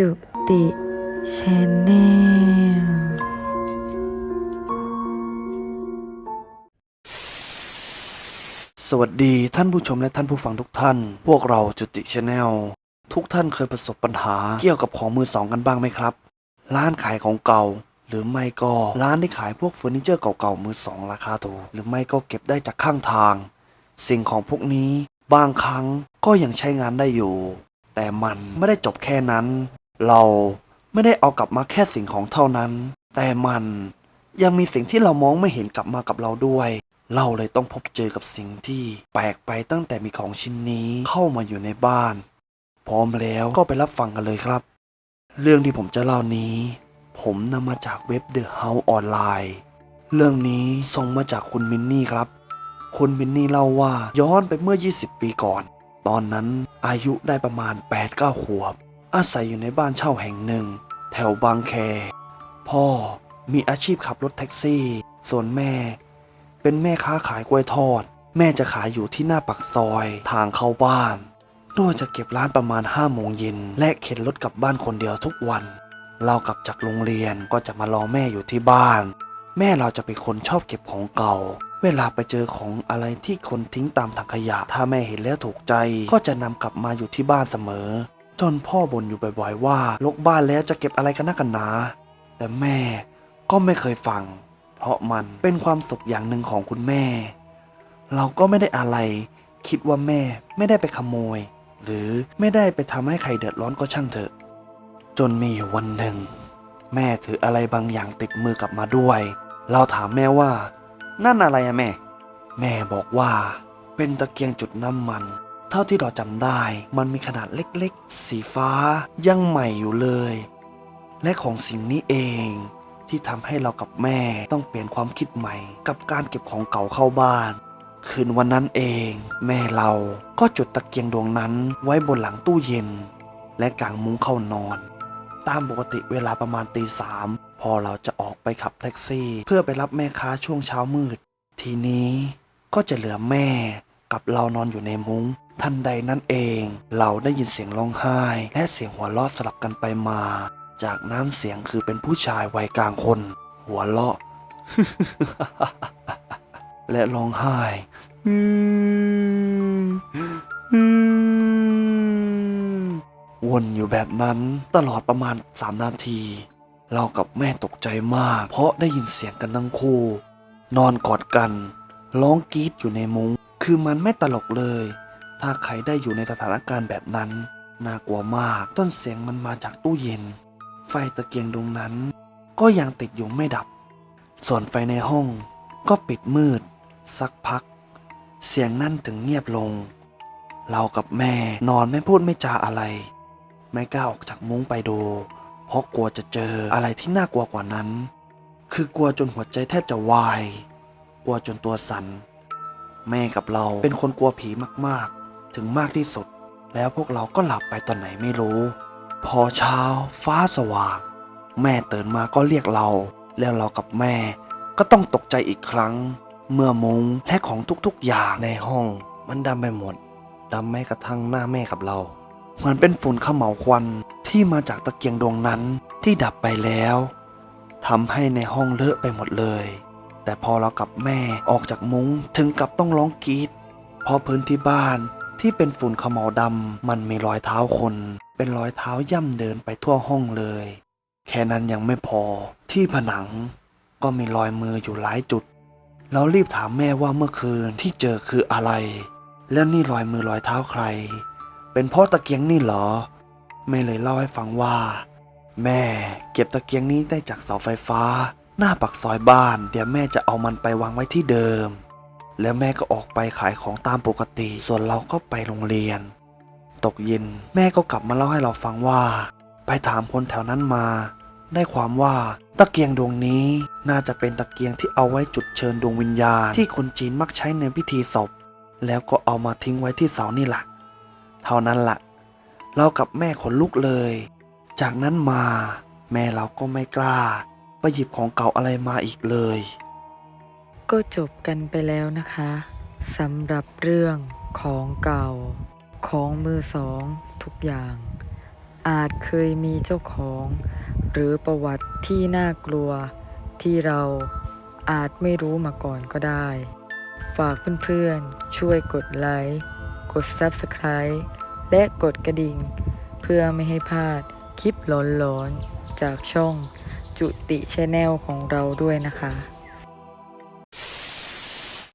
จุติชแนลสวัสดีท่านผู้ชมและท่านผู้ฟังทุกท่าน พวกเราจุติชาแนลทุกท่านเคยประสบปัญหาเกี่ยวกับของมือสองกันบ้างไหมครับ ร้านขายของเก่า หรือไม่ก็ร้านที่ขายพวกเฟอร์นิเจอร์เก่าๆมือสองราคาถูกหรือไม่ก็เก็บได้จากข้างทาง สิ่งของพวกนี้บางครั้งก็ยังใช้งานได้อยู่ แต่มันไม่ได้จบแค่นั้น เราไม่ได้เอากลับมาแค่สิ่งของเท่านั้น แต่มันยังมีสิ่งที่เรามองไม่เห็นกลับมากับเราด้วย เราเลยต้องพบเจอกับสิ่งที่แปลกไปตั้งแต่มีของชิ้นนี้เข้ามาอยู่ในบ้าน พร้อมแล้วก็ไปรับฟังกันเลยครับ เรื่องที่ผมจะเล่านี้ ผมนำมาจากเว็บ The House ออนไลน์เรื่องนี้ส่งมาจากคุณมินนี่ครับ คุณมินนี่เล่าว่าย้อนไปเมื่อ 20 ปีก่อน ตอนนั้นอายุได้ประมาณ8-9ขวบ อาศัยอยู่ในบ้านเช่าแห่งหนึ่ง แถวบางแค พ่อมีอาชีพขับรถแท็กซี่ ส่วนแม่ เป็นแม่ค้าขายกล้วยทอด แม่จะขายอยู่ที่หน้าปักซอยทางเข้าบ้าน โดยจะเก็บร้านประมาณ5โมงเย็นและเข็นรถกลับบ้านคนเดียวทุกวันเรากลับจากโรงเรียนก็จะมารอแม่อยู่ที่บ้าน แม่เราจะเป็นคนชอบเก็บของเก่า เวลาไปเจอของอะไรที่คนทิ้งตามถังขยะ ถ้าแม่เห็นแล้วถูกใจ ก็จะนำกลับมาอยู่ที่บ้านเสมอ จนพ่อบ่นอยู่บ่อยๆว่าลกบ้านแล้วจะเก็บอะไรกันนักกันหนา แต่แม่ก็ไม่เคยฟัง เพราะมันเป็นความสุขอย่างหนึ่งของคุณแม่ เราก็ไม่ได้อะไร คิดว่าแม่ไม่ได้ไปขโมย หรือไม่ได้ไปทำให้ใครเดือดร้อนก็ช่างเถอะ จนมีวันหนึ่ง แม่ถืออะไรบางอย่างติดมือกลับมาด้วย เราถามแม่ว่า นั่นอะไรอะแม่ แม่บอกว่าเป็นตะเกียงจุดน้ำมัน เท่าที่เราจำได้ มันมีขนาดเล็กๆ สีฟ้า ยังใหม่อยู่เลย และของสิ่งนี้เองที่ทำให้เรากับแม่ต้องเปลี่ยนความคิดใหม่ กับการเก็บของเก่าเข้าบ้าน คืนวันนั้นเอง แม่เราก็จุดตะเกียงดวงนั้นไว้บนหลังตู้เย็น และกางมุ้งเข้านอน ตามปกติเวลาประมาณตีสามพอเราจะออกไปขับแท็กซี่ เพื่อไปรับแม่ค้าช่วงเช้ามืด ทีนี้ก็จะเหลือแม่กับเรานอนอยู่ในมุง้ง ทันใดนั้นเอง เราได้ยินเสียงร้องไห้ และเสียงหัวเราะสลับกันไปมา จากนั้นเสียงคือเป็นผู้ชายวัยกลางคน หัวเราะ และร้องไห้วนอยู่แบบนั้นตลอดประมาณสามนาที เรากับแม่ตกใจมาก เพราะได้ยินเสียงกันทั้งคู่ นอนกอดกัน ร้องกรีดอยู่ในมุง้งคือมันไม่ตลกเลย ถ้าใครได้อยู่ในสถานการณ์แบบนั้น น่ากลัวมาก ต้นเสียงมันมาจากตู้เย็น ไฟตะเกียงดวงนั้น ก็ยังติดอยู่ไม่ดับ ส่วนไฟในห้องก็ปิดมืด สักพัก เสียงนั่นถึงเงียบลง เรากับแม่นอนไม่พูดไม่จาอะไร ไม่กล้าออกจากมุ้งไปดู เพราะกลัวจะเจออะไรที่น่ากลัวกว่านั้น คือกลัวจนหัวใจแทบจะวาย กลัวจนตัวสัน่น แม่กับเราเป็นคนกลัวผีมากๆ ถึงมากที่สุด แล้วพวกเราก็หลับไปตอนไหนไม่รู้ พอเช้าฟ้าสว่าง แม่ตื่นมาก็เรียกเรา แล้วเรากับแม่ ก็ต้องตกใจอีกครั้ง เมื่อมุงและของทุกๆอย่างในห้อง มันดำไปหมดดำแม้กระทั่งหน้าแม่กับเรา เหมือนเป็นฝุ่นขมเหลาควันที่มาจากตะเกียงดวงนั้นที่ดับไปแล้วทำให้ในห้องเลอะไปหมดเลย แต่พอเรากับแม่ออกจากมุ้งถึงกับต้องร้องกรีดเพราะพื้นที่บ้าน ที่เป็นฝุ่นขมเหลาดำมันมีรอยเท้าคน เป็นรอยเท้าย่ำเดินไปทั่วห้องเลย แค่นั้นยังไม่พอ ที่ผนังก็มีรอยมืออยู่หลายจุด เรารีบถามแม่ว่าเมื่อคืนที่เจอคืออะไร แล้วนี่รอยมือรอยเท้าใคร เป็นพราะตะเกียงนี่เหรอ แม่เลยเล่าให้ฟังว่า แม่เก็บตะเกียงนี้ได้จากเสาไฟฟ้า หน้าปักซอยบ้าน เดี๋ยวแม่จะเอามันไปวางไว้ที่เดิม แล้วแม่ก็ออกไปขายของตามปกติ ส่วนเราก็ไปโรงเรียน ตกเย็นแม่ก็กลับมาเล่าให้เราฟังว่า ไปถามคนแถวนั้นมา ได้ความว่าตะเกียงดวงนี้น่าจะเป็นตะเกียงที่เอาไว้จุดเชิญดวงวิญญาณที่คนจีนมักใช้ในพิธีศพ แล้วก็เอามาทิ้งไว้ที่เสานี่แหละเท่านั้นละ่ะ เรากับแม่ขนลุกเลย จากนั้นมา แม่เราก็ไม่กล้า ไปหยิบของเก่าอะไรมาอีกเลย ก็จบกันไปแล้วนะคะสำหรับเรื่องของเก่า ของมือสองทุกอย่าง อาจเคยมีเจ้าของ หรือประวัติที่น่ากลัว ที่เราอาจไม่รู้มาก่อนก็ได้ ฝากเพื่อนๆ ช่วยกดไลค์กด Subscribe และกดกระดิ่ง เพื่อไม่ให้พลาดคลิปหลอนๆ จากช่องจุติชแนลของเราด้วยนะคะ